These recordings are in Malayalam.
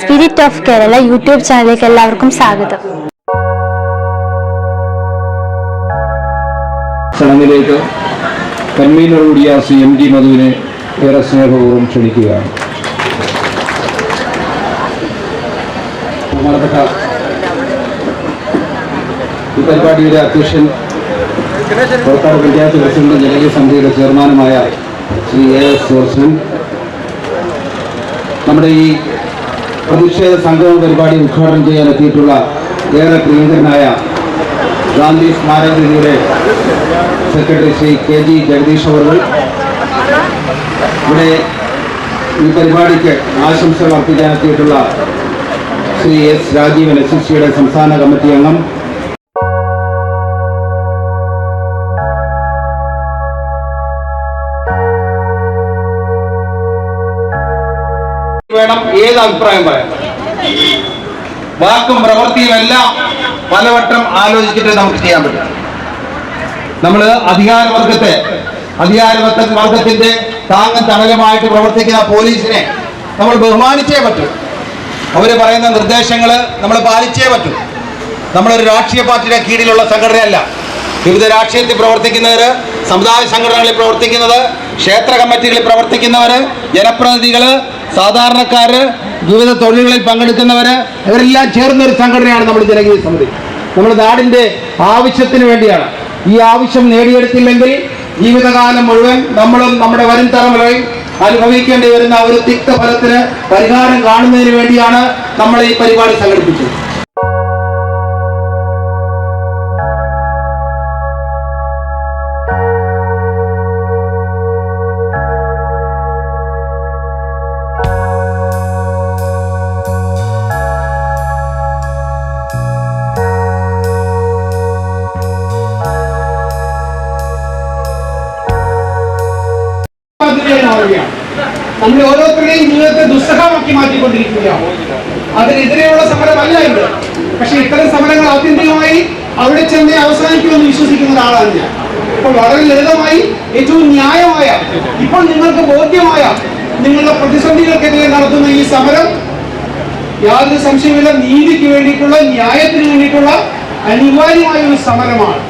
സ്പിരിറ്റ് ഓഫ് കേരള യൂട്യൂബ് ചാനലിലേക്ക് എല്ലാവർക്കും സ്വാഗതം. ചടങ്ങിലേക്ക് കൺവീനറോടിയ സി എം ജി മധുവിനെ ഏറെ സ്നേഹപൂർവം ക്ഷണിക്കുകയാണ്. ഈ പരിപാടിയുടെ അധ്യക്ഷൻ പുറത്താട് പഞ്ചായത്ത് പ്രസിഡന്റ് ജനകീയ സമിതിയുടെ ചെയർമാനുമായ ശ്രീ എ എസ് ജോർസൻ നമ്മുടെ ഈ പ്രതിഷേധ സംഗമ പരിപാടി ഉദ്ഘാടനം ചെയ്യാൻ എത്തിയിട്ടുള്ള ഏറെ പ്രിയങ്കരനായ Gandhi സ്മാരകനിധിയുടെ secretary Shri K G Jagadish അവർ ഇവിടെ ഈ പരിപാടിക്ക് ആശംസകൾ അർപ്പിക്കാനെത്തിയിട്ടുള്ള ശ്രീ എസ് രാജീവൻ എസ് സംസ്ഥാന കമ്മിറ്റി അംഗം വേണം. ഏത് അഭിപ്രായം പറയാം? വാക്കും പ്രവൃത്തിയും എല്ലാം പലവട്ടം ആലോചിച്ചിട്ട് നമുക്ക് ചെയ്യാൻ പറ്റും. നമ്മൾ അധികാരവർഗത്തെ അധികാരവർഗ വർഗത്തിന്റെ താങ്ങും തണലുമായിട്ട് പ്രവർത്തിക്കുന്ന പോലീസിനെ നമ്മൾ ബഹുമാനിച്ചേ പറ്റൂ. അവർ പറയുന്ന നിർദ്ദേശങ്ങൾ നമ്മൾ പാലിച്ചേ പറ്റൂ. നമ്മളൊരു രാഷ്ട്രീയ പാർട്ടിയുടെ കീഴിലുള്ള സംഘടനയല്ല. വിവിധ രാഷ്ട്രീയത്തിൽ പ്രവർത്തിക്കുന്നവര് സമുദായ സംഘടനകളിൽ പ്രവർത്തിക്കുന്നത് ക്ഷേത്ര കമ്മിറ്റികളിൽ പ്രവർത്തിക്കുന്നവര് ജനപ്രതിനിധികൾ സാധാരണക്കാര് വിവിധ തൊഴിലുകളിൽ പങ്കെടുക്കുന്നവര് ഇവരെല്ലാം ചേർന്ന ഒരു സംഘടനയാണ് നമ്മൾ ജനകീയ സമിതി. നമ്മുടെ നാടിന്റെ ആവശ്യത്തിന് വേണ്ടിയാണ്. ഈ ആവശ്യം നേടിയെടുത്തില്ലെങ്കിൽ ജീവിതകാലം മുഴുവൻ നമ്മളും നമ്മുടെ വരും തലമുറയും അനുഭവിക്കേണ്ടി വരുന്ന ഒരു തിക്തഫലത്തിന് പരിഹാരം കാണുന്നതിന് വേണ്ടിയാണ് നമ്മൾ ഈ പരിപാടി സംഘടിപ്പിച്ചത്. നമ്മൾ ഓരോരുത്തരുടെയും ജീവിതത്തെ ദുസ്സഹമാക്കി മാറ്റിക്കൊണ്ടിരിക്കുകയാണ്. അതിനെതിരെയുള്ള സമരമല്ല ഇത്. പക്ഷെ ഇത്തരം സമരങ്ങൾ ആത്യന്തികമായി അവിടെ ചെന്നെ അവസാനിക്കുമെന്ന് വിശ്വസിക്കുന്ന ഒരാളാണ് ഞാൻ. അപ്പോൾ വളരെ ലളിതമായി ഏറ്റവും ന്യായമായ ഇപ്പോൾ നിങ്ങൾക്ക് ബോധ്യമായ നിങ്ങളുടെ പ്രതിസന്ധികൾക്കെതിരെ നടത്തുന്ന ഈ സമരം യാതൊരു സംശയമില്ല നീതിക്ക് വേണ്ടിയിട്ടുള്ള ന്യായത്തിന് വേണ്ടിയിട്ടുള്ള അനിവാര്യമായ ഒരു സമരമാണ്.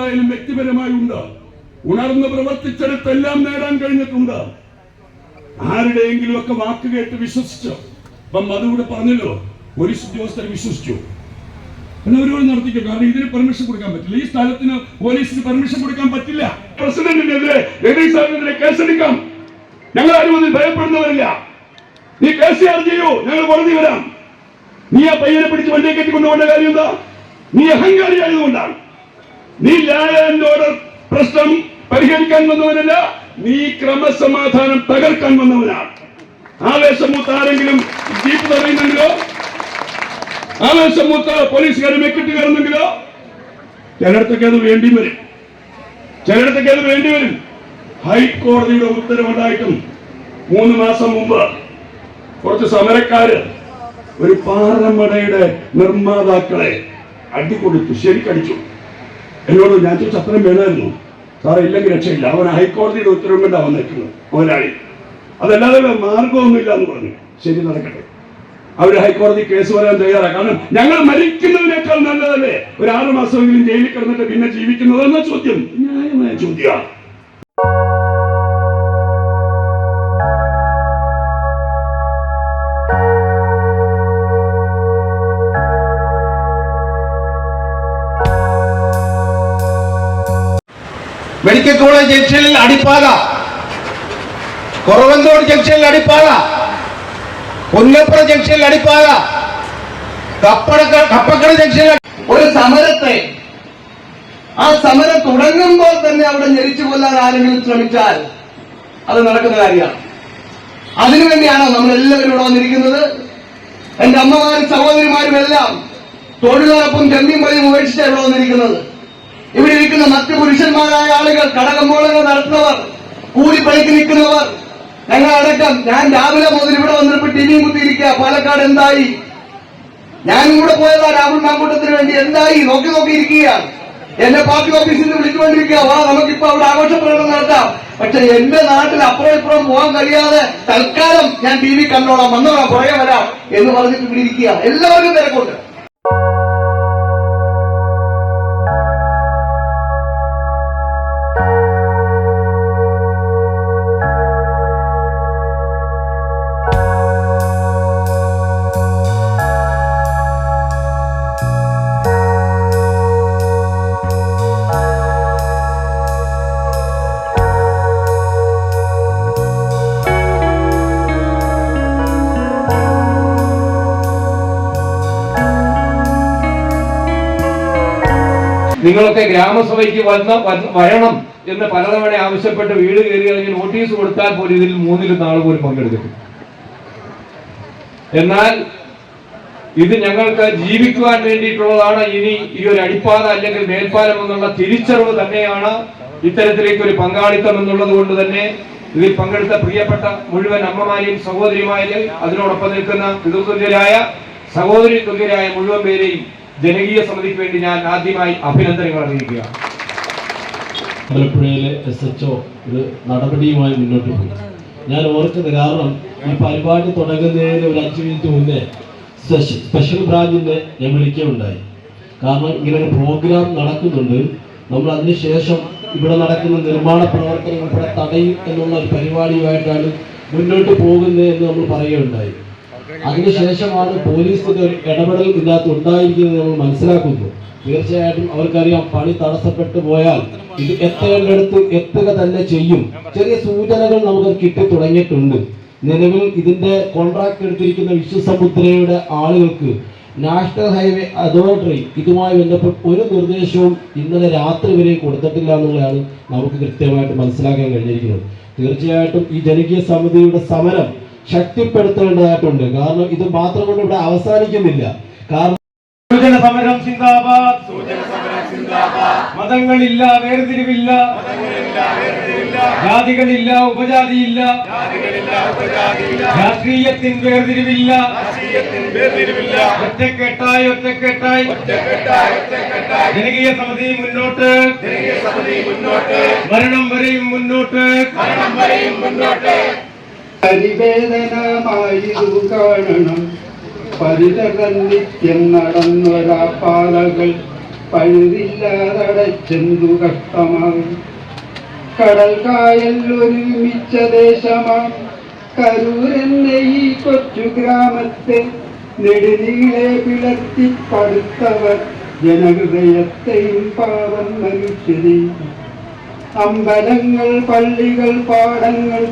എനിക്കെന്തായാലും വ്യക്തിപരമായി ഉണ്ട്. ഉണർന്ന് പ്രവർത്തിച്ചെടുത്തെല്ലാം നേടാൻ കഴിഞ്ഞിട്ടുണ്ട്. ആരുടെയെങ്കിലും ഒക്കെ വാക്ക് കേട്ട് വിശ്വസിച്ചു അപ്പം അതുകൂടെ പറഞ്ഞല്ലോ പോലീസ് ഉദ്യോഗസ്ഥർ വിശ്വസിച്ചു. അവരോട് നടത്തിക്കും? കാരണം ഇതിന് പെർമിഷൻ കൊടുക്കാൻ പറ്റില്ല. ഈ സ്ഥലത്തിന് പോലീസിന് പെർമിഷൻ കൊടുക്കാൻ പറ്റില്ല. പ്രസിഡന്റിനെതിരെ കേസെടുക്കാം. ഞങ്ങൾ ആരും അതിൽ ഭയപ്പെടുന്നവരില്ല. നീ കേസ് ചെയ്യൂ ഞങ്ങൾ കോടതി വരാം. നീ ആ പയ്യനെ പിടിച്ച് വണ്ടിയെ കെട്ടിക്കൊണ്ടുപോകേണ്ട കാര്യം എന്താ? നീ അഹങ്കാരി ആയതുകൊണ്ടാണ് നീ ലായ ആൻഡ് പ്രശ്നം പരിഹരിക്കാൻ വന്നവനല്ല നീ ക്രമസമാധാനം തകർക്കാൻ വന്നവനാണ്. ആവേശമൂത്ത ആരെങ്കിലും ജീപ്പ് തടയുന്നെങ്കിലോ ആവേശമൂത്ത പോലീസുകാരെ മെക്കിട്ട് കയറുന്നെങ്കിലോ ചിലയിടത്തൊക്കെ അത് വേണ്ടി വരും. ചിലയിടത്തൊക്കെ അത് വേണ്ടി വരും. ഹൈക്കോടതിയുടെ ഉത്തരവുണ്ടായിട്ടും മൂന്ന് മാസം മുമ്പ് കുറച്ച് സമരക്കാര് ഒരു പാറമടയുടെ നിർമ്മാതാക്കളെ അടികൊടുത്തു ശരിക്കടിച്ചു. എന്നോട് ഞാൻ ചോദിച്ചു അത്രയും വേണമായിരുന്നു. സാറേ ഇല്ലെങ്കിൽ രക്ഷയില്ല. അവൻ ഹൈക്കോടതിയുടെ ഉത്തരവും കൊണ്ടാണ് വന്നേക്കുന്നത് മുതലാളി. അതല്ലാതെ മാർഗമൊന്നുമില്ല എന്ന് പറഞ്ഞു. ശരി നടക്കട്ടെ. അവർ ഹൈക്കോടതി കേസ് വരാൻ തയ്യാറാണ്. കാരണം ഞങ്ങൾ മരിക്കുന്നതിനേക്കാൾ നല്ലതല്ലേ? ഒരു ആറു മാസമെങ്കിലും ജയിലിൽ കിടന്നിട്ട് പിന്നെ ജീവിക്കുന്നതെന്ന ചോദ്യം. ന്യായമായ ചോദ്യമാണ്. മെഡിക്കൽ കോളേജ് ജംഗ്ഷനിൽ അടിപ്പാത. കുറവന്തോട് ജംഗ്ഷനിൽ അടിപ്പാത. പുന്നപ്പുറ ജംഗ്ഷനിൽ അടിപ്പാത. കപ്പക്കട ജംഗ്ഷനിൽ ഒരു സമരത്തെ. ആ സമരം തുടങ്ങുമ്പോൾ തന്നെ അവിടെ ഞെരിച്ചു കൊല്ലാൻ ആരെങ്കിലും ശ്രമിച്ചാൽ അത് നടക്കുന്ന കാര്യമാണ്. അതിനുവേണ്ടിയാണോ നമ്മളെല്ലാവരും ഇവിടെ വന്നിരിക്കുന്നത്? എന്റെ അമ്മമാരും സഹോദരിമാരും എല്ലാം തൊഴിലുറപ്പും ജമ്മിയും പതിയും ഉപേക്ഷിച്ചാണ് ഇവിടെ വന്നിരിക്കുന്നത്. ഇവിടെ ഇരിക്കുന്ന മറ്റു പുരുഷന്മാരായ ആളുകൾ കടകമ്പോളങ്ങൾ നടത്തുന്നവർ കൂലിപ്പണിക്ക് നിൽക്കുന്നവർ ഞങ്ങളടക്കം ഞാൻ രാവിലെ മുതൽ ഇവിടെ വന്നിട്ട് ടിവിയും കുത്തിയിരിക്കുക. പാലക്കാട് എന്തായി? ഞാൻ കൂടെ പോയതാ രാഹുൽ മാങ്കൂട്ടത്തിന് വേണ്ടി. എന്തായി? നോക്കി നോക്കി എന്നെ പാർട്ടി ഓഫീസിൽ നിന്ന് വിളിച്ചുകൊണ്ടിരിക്കുക. വാ നമുക്കിപ്പോ അവിടെ ആഘോഷ പ്രകടനം നടത്താം. പക്ഷെ എന്റെ നാട്ടിൽ അപ്പുറം ഇപ്പുറം പോകാൻ കഴിയാതെ തൽക്കാലം ഞാൻ ടി വി കണ്ടോളാം. വന്നോളാം പുറകെ വരാം എന്ന് പറഞ്ഞിട്ട് ഇവിടെ ഇരിക്കുക എല്ലാവരും തിരക്കുണ്ട്. നിങ്ങളൊക്കെ ഗ്രാമസഭയ്ക്ക് വന്ന വരണം എന്ന് പലതവണ ആവശ്യപ്പെട്ട് വീട് കയറി അല്ലെങ്കിൽ നോട്ടീസ് കൊടുത്താൽ പോലും ഇതിൽ മൂന്നിലും നാളെ പോലും പങ്കെടുത്തിട്ടില്ല എന്നാൽ ഇത് ഞങ്ങൾക്ക് ജീവിക്കുവാൻ വേണ്ടിയിട്ടുള്ളതാണ്. ഇനി ഈ ഒരു അടിപ്പാത അല്ലെങ്കിൽ മേൽപ്പാലം എന്നുള്ള തിരിച്ചറിവ് തന്നെയാണ് ഇത്തരത്തിലേക്ക് ഒരു പങ്കാളിത്തം എന്നുള്ളത് കൊണ്ട് തന്നെ ഇതിൽ പങ്കെടുത്ത പ്രിയപ്പെട്ട മുഴുവൻ അമ്മമാരെയും സഹോദരിമാരെയും അതിനോടൊപ്പം നിൽക്കുന്ന പിതൃതുല്യരായ സഹോദരി തുല്യരായ മുഴുവൻ പേരെയും ജനകീയ സമിതിക്ക് വേണ്ടി ഞാൻ ആദ്യമായി അഭിനന്ദനങ്ങൾ അറിയിക്കുക. ആലപ്പുഴയിലെ എസ് എച്ച് ഒ ഒരു നടപടിയുമായി മുന്നോട്ട് പോയി ഞാൻ ഓർക്കുന്നത് കാരണം ഈ പരിപാടി തുടങ്ങുന്നതിന് ഒരു അഞ്ച് മിനിറ്റ് മുന്നേ സ്പെഷ്യൽ ബ്രാഞ്ചിന്റെ ഞാൻ വിളിക്കുകയുണ്ടായി. കാരണം ഇങ്ങനെ ഒരു പ്രോഗ്രാം നടക്കുന്നുണ്ട്. നമ്മൾ അതിനുശേഷം ഇവിടെ നടക്കുന്ന നിർമ്മാണ പ്രവർത്തനങ്ങൾ ഇവിടെ തടയും എന്നുള്ള ഒരു പരിപാടിയുമായിട്ടാണ് മുന്നോട്ട് പോകുന്നത് എന്ന് നമ്മൾ പറയുകയുണ്ടായി. അതിനുശേഷമാണ് പോലീസിന്റെ ഒരു ഇടപെടൽ ഇതിനകത്ത് ഉണ്ടായിരിക്കുന്നത് നമ്മൾ മനസ്സിലാക്കുന്നു തീർച്ചയായിട്ടും അവർക്കറിയാം പണി തടസ്സപ്പെട്ടു പോയാൽ ഇത് എത്തേണ്ടടുത്ത് എത്തുക തന്നെ ചെയ്യും. ചെറിയ സൂചനകൾ നമുക്ക് കിട്ടി തുടങ്ങിയിട്ടുണ്ട്. നിലവിൽ ഇതിന്റെ കോൺട്രാക്ട് എടുത്തിരിക്കുന്ന വിശ്വസമുദ്രയുടെ ആളുകൾക്ക് നാഷണൽ ഹൈവേ അതോറിറ്റി ഇതുമായി ബന്ധപ്പെട്ട് ഒരു നിർദ്ദേശവും ഇന്നലെ രാത്രി വരെ കൊടുത്തിട്ടില്ല എന്നുള്ളതാണ് നമുക്ക് കൃത്യമായിട്ട് മനസ്സിലാക്കാൻ കഴിഞ്ഞിരിക്കുന്നത്. തീർച്ചയായിട്ടും ഈ ജനകീയ സമിതിയുടെ സമരം ശക്തിപ്പെടുത്തേണ്ടതായിട്ടുണ്ട്. കാരണം ഇത് മാത്രം കൊണ്ട് ഇവിടെ അവസാനിക്കുന്നില്ല. കാരണം സൂചന സമരം സിന്ദാബാദ്. മതങ്ങളില്ല വേർതിരിവില്ല. ജാതികളില്ല ഉപജാതിയില്ല. രാഷ്ട്രീയത്തിൻ വേർതിരിവില്ല. ഒറ്റക്കെട്ടായി ഒറ്റക്കെട്ടായി. ജനകീയ സമിതി മുന്നോട്ട്. മരണം വരെയും മുന്നോട്ട്. പരിവേദനമായിരു കാണണം പരിതകൾ നിത്യം നടന്നൊരാ പാതകൾ പഴുതില്ലാതടച്ചെന്തു കഷ്ടമാകും കടൽ കായൽ ഒരുമിച്ച ദേശമാം കരൂരെന്ന ഈ കൊച്ചു ഗ്രാമത്തെ നെടുനീളെ പിളർത്തി പടുത്തവർ ജനഹൃദയത്തെയും പാവം മനുഷ്യരെയും അമ്പലങ്ങൾ പള്ളികൾ പാടങ്ങൾ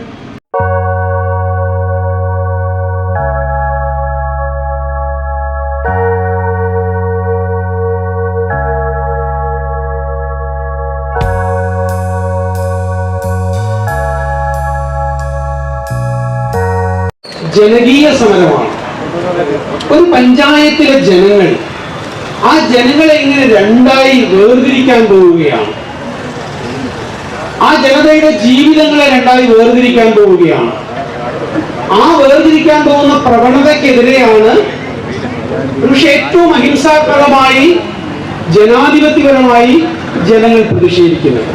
ജനകീയ സമരമാണ്. ഒരു പഞ്ചായത്തിലെ ജനങ്ങൾ ആ ജനങ്ങളെ ഇങ്ങനെ രണ്ടായി വേർതിരിക്കാൻ പോവുകയാണ്. ആ ജനതയുടെ ജീവിതങ്ങളെ രണ്ടായി വേർതിരിക്കാൻ പോവുകയാണ്. ആ വേർതിരിക്കാൻ പോകുന്ന പ്രവണതയ്ക്കെതിരെയാണ് പക്ഷെ ഏറ്റവും അഹിംസാപരമായി ജനാധിപത്യപരമായി ജനങ്ങൾ പ്രതിഷേധിക്കുന്നത്.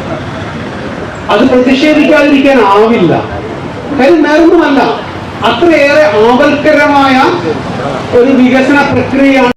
അത് പ്രതിഷേധിക്കാതിരിക്കാൻ ആവില്ല കാര്യം വേറൊന്നുമല്ല. അത്രയേറെ ആവൽക്കരമായ ഒരു വികസന പ്രക്രിയയാണ്